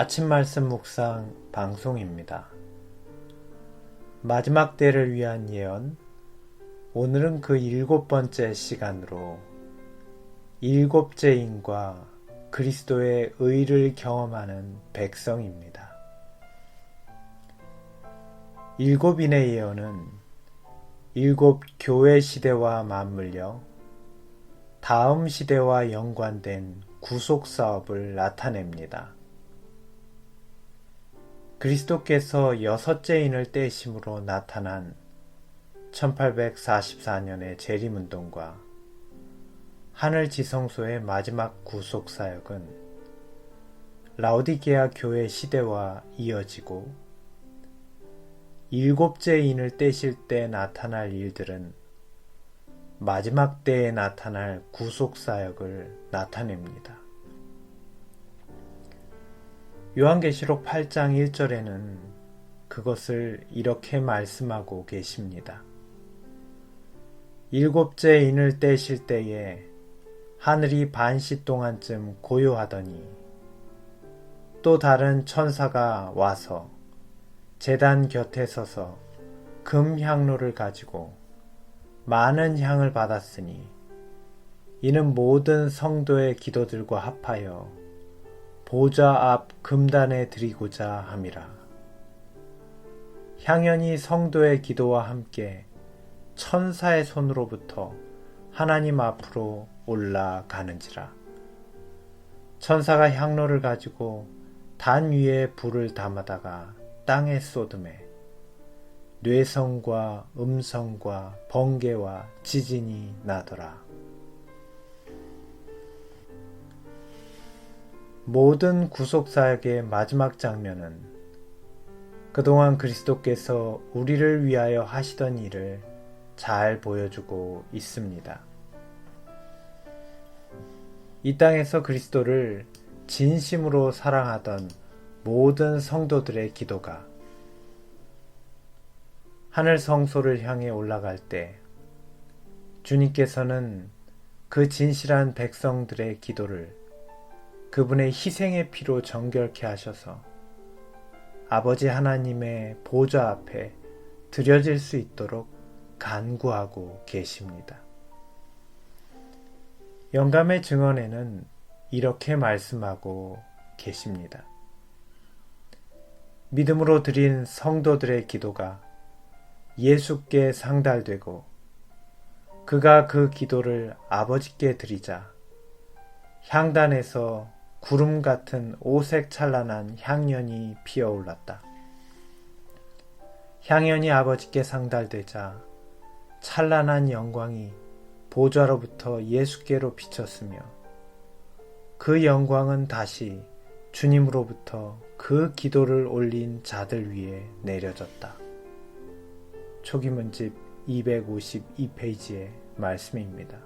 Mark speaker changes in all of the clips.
Speaker 1: 아침 말씀 묵상 방송입니다. 마지막 때를 위한 예언. 오늘은 그 일곱 번째 시간으로 일곱째 인과 그리스도의 의를 경험하는 백성입니다. 일곱인의 예언은 일곱 교회 시대와 맞물려 다음 시대와 연관된 구속 사업을 나타냅니다. 그리스도께서 여섯째 인을 떼심으로 나타난 1844년의 재림운동과 하늘 지성소의 마지막 구속 사역은 라오디게아 교회 시대와 이어지고 일곱째 인을 떼실 때 나타날 일들은 마지막 때에 나타날 구속 사역을 나타냅니다. 요한계시록 8장 1절에는 그것을 이렇게 말씀하고 계십니다. 일곱째 인을 떼실 때에 하늘이 반시 동안쯤 고요하더니 또 다른 천사가 와서 재단 곁에 서서 금 향로를 가지고 많은 향을 받았으니 이는 모든 성도의 기도들과 합하여 보좌 앞 금단에 드리고자 함이라. 향연이 성도의 기도와 함께 천사의 손으로부터 하나님 앞으로 올라가는지라. 천사가 향로를 가지고 단 위에 불을 담아다가 땅에 쏟음에 뇌성과 음성과 번개와 지진이 나더라. 모든 구속사역의 마지막 장면은 그동안 그리스도께서 우리를 위하여 하시던 일을 잘 보여주고 있습니다. 이 땅에서 그리스도를 진심으로 사랑하던 모든 성도들의 기도가 하늘 성소를 향해 올라갈 때 주님께서는 그 진실한 백성들의 기도를 그분의 희생의 피로 정결케 하셔서 아버지 하나님의 보좌 앞에 드려질 수 있도록 간구하고 계십니다. 영감의 증언에는 이렇게 말씀하고 계십니다. 믿음으로 드린 성도들의 기도가 예수께 상달되고 그가 그 기도를 아버지께 드리자 향단에서 구름 같은 오색 찬란한 향연이 피어올랐다. 향연이 아버지께 상달되자 찬란한 영광이 보좌로부터 예수께로 비쳤으며 그 영광은 다시 주님으로부터 그 기도를 올린 자들 위에 내려졌다. 초기문집 252페이지의 말씀입니다.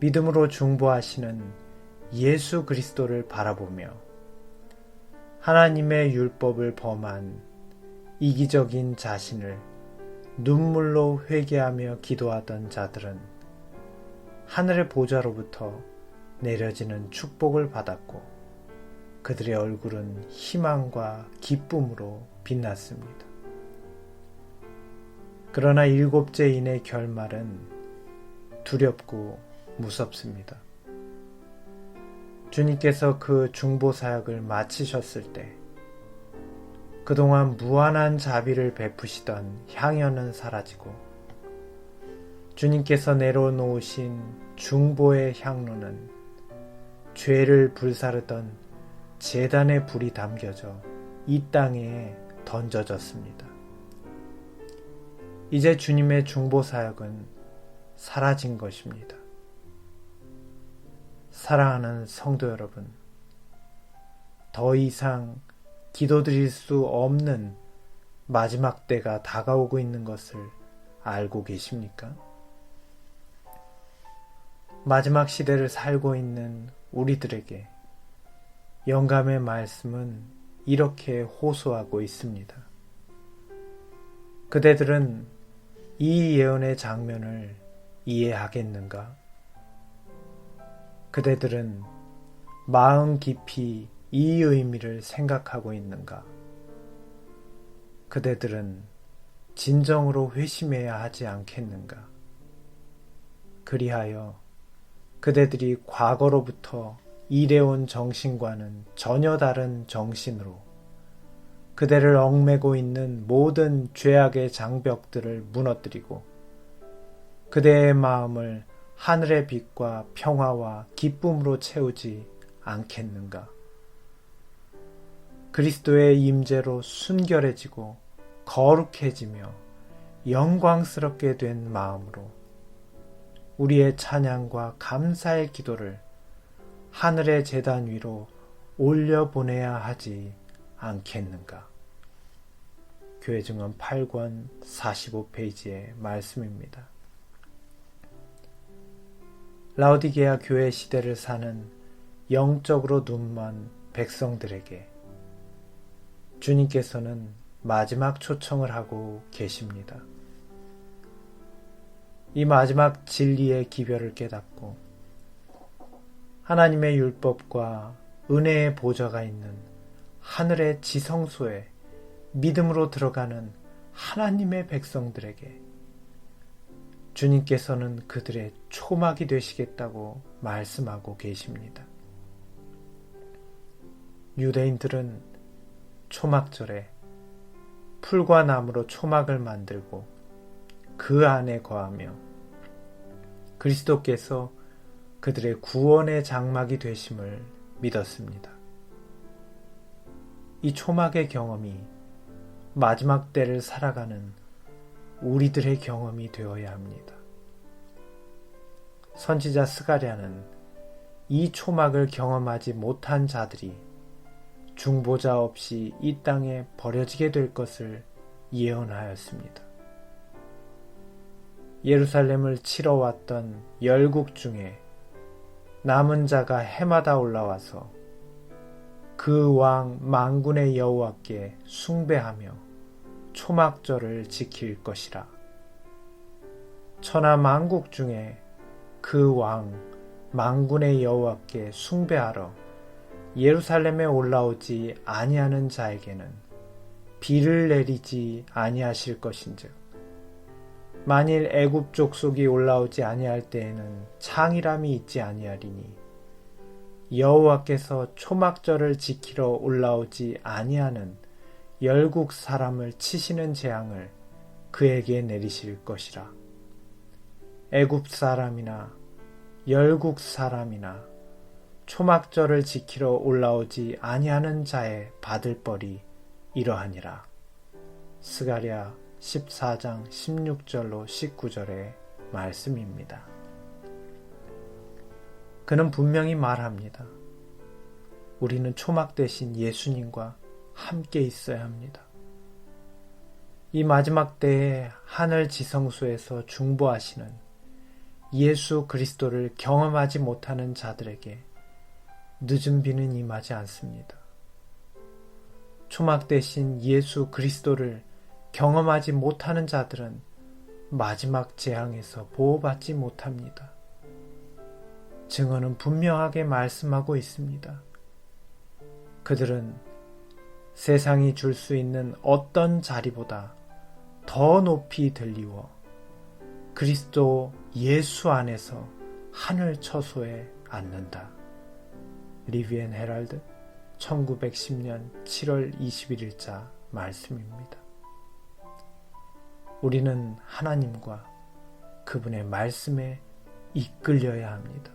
Speaker 1: 믿음으로 중보하시는 예수 그리스도를 바라보며 하나님의 율법을 범한 이기적인 자신을 눈물로 회개하며 기도하던 자들은 하늘의 보좌로부터 내려지는 축복을 받았고 그들의 얼굴은 희망과 기쁨으로 빛났습니다. 그러나 일곱째 인의 결말은 두렵고 무섭습니다. 주님께서 그 중보 사역을 마치셨을 때 그동안 무한한 자비를 베푸시던 향연은 사라지고 주님께서 내려놓으신 중보의 향로는 죄를 불사르던 재단의 불이 담겨져 이 땅에 던져졌습니다. 이제 주님의 중보 사역은 사라진 것입니다. 사랑하는 성도 여러분, 더 이상 기도드릴 수 없는 마지막 때가 다가오고 있는 것을 알고 계십니까? 마지막 시대를 살고 있는 우리들에게 영감의 말씀은 이렇게 호소하고 있습니다. 그대들은 이 예언의 장면을 이해하겠는가? 그대들은 마음 깊이 이 의미를 생각하고 있는가? 그대들은 진정으로 회심해야 하지 않겠는가? 그리하여 그대들이 과거로부터 일해온 정신과는 전혀 다른 정신으로 그대를 얽매고 있는 모든 죄악의 장벽들을 무너뜨리고 그대의 마음을 하늘의 빛과 평화와 기쁨으로 채우지 않겠는가? 그리스도의 임재로 순결해지고 거룩해지며 영광스럽게 된 마음으로 우리의 찬양과 감사의 기도를 하늘의 재단 위로 올려 보내야 하지 않겠는가. 교회 증언 8권 45페이지의 말씀입니다. 라우디게아 교회 시대를 사는 영적으로 눈먼 백성들에게 주님께서는 마지막 초청을 하고 계십니다. 이 마지막 진리의 기별을 깨닫고 하나님의 율법과 은혜의 보좌가 있는 하늘의 지성소에 믿음으로 들어가는 하나님의 백성들에게 주님께서는 그들의 초막이 되시겠다고 말씀하고 계십니다. 유대인들은 초막절에 풀과 나무로 초막을 만들고 그 안에 거하며 그리스도께서 그들의 구원의 장막이 되심을 믿었습니다. 이 초막의 경험이 마지막 때를 살아가는 우리들의 경험이 되어야 합니다. 선지자 스가랴는 이 초막을 경험하지 못한 자들이 중보자 없이 이 땅에 버려지게 될 것을 예언하였습니다. 예루살렘을 치러 왔던 열국 중에 남은 자가 해마다 올라와서 그 왕 망군의 여호와께 숭배하며 초막절을 지킬 것이라. 천하 만국 중에 그왕 망군의 여호와께 숭배하러 예루살렘에 올라오지 아니하는 자에게는 비를 내리지 아니하실 것인즉 만일 애굽 족속이 올라오지 아니할 때에는 창이람이 있지 아니하리니 여호와께서 초막절을 지키러 올라오지 아니하는 열국 사람을 치시는 재앙을 그에게 내리실 것이라. 애굽 사람이나 열국 사람이나 초막절을 지키러 올라오지 아니하는 자의 받을 벌이 이러하니라. 스가랴 14장 16절로 19절의 말씀입니다. 그는 분명히 말합니다. 우리는 초막 대신 예수님과 함께 있어야 합니다. 이 마지막 때에 하늘 지성소에서 중보하시는 예수 그리스도를 경험하지 못하는 자들에게 늦은 비는 임하지 않습니다. 초막 대신 예수 그리스도를 경험하지 못하는 자들은 마지막 재앙에서 보호받지 못합니다. 증언은 분명하게 말씀하고 있습니다. 그들은 세상이 줄 수 있는 어떤 자리보다 더 높이 들리워 그리스도 예수 안에서 하늘 처소에 앉는다. 리비엔 헤랄드 1910년 7월 21일자 말씀입니다. 우리는 하나님과 그분의 말씀에 이끌려야 합니다.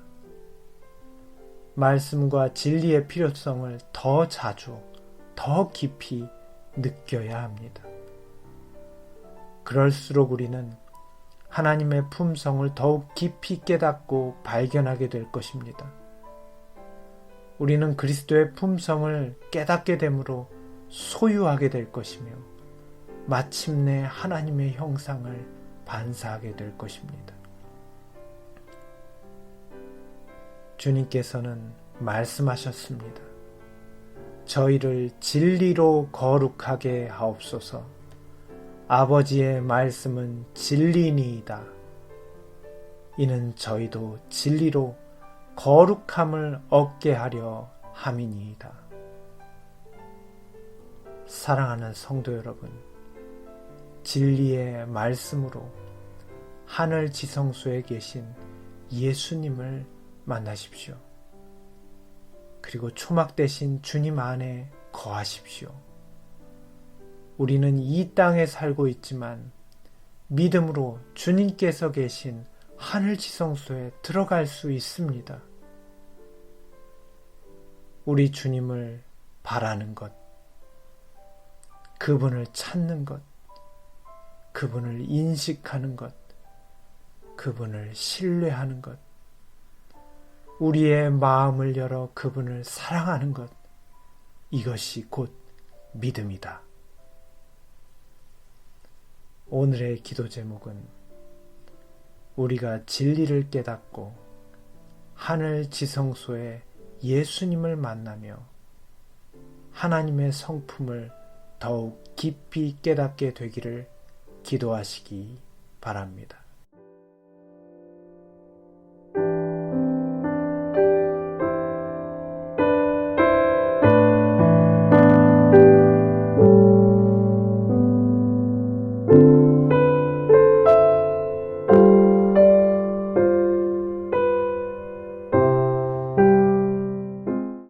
Speaker 1: 말씀과 진리의 필요성을 더 자주, 더 깊이 느껴야 합니다. 그럴수록 우리는 하나님의 품성을 더욱 깊이 깨닫고 발견하게 될 것입니다. 우리는 그리스도의 품성을 깨닫게 되므로 소유하게 될 것이며 마침내 하나님의 형상을 반사하게 될 것입니다. 주님께서는 말씀하셨습니다. 저희를 진리로 거룩하게 하옵소서. 아버지의 말씀은 진리니이다. 이는 저희도 진리로 거룩함을 얻게 하려 함이니이다. 사랑하는 성도 여러분, 진리의 말씀으로 하늘 지성소에 계신 예수님을 만나십시오. 그리고 초막 대신 주님 안에 거하십시오. 우리는 이 땅에 살고 있지만 믿음으로 주님께서 계신 하늘 지성소에 들어갈 수 있습니다. 우리 주님을 바라는 것, 그분을 찾는 것, 그분을 인식하는 것, 그분을 신뢰하는 것, 우리의 마음을 열어 그분을 사랑하는 것, 이것이 곧 믿음이다. 오늘의 기도 제목은 우리가 진리를 깨닫고 하늘 지성소에 예수님을 만나며 하나님의 성품을 더욱 깊이 깨닫게 되기를 기도하시기 바랍니다.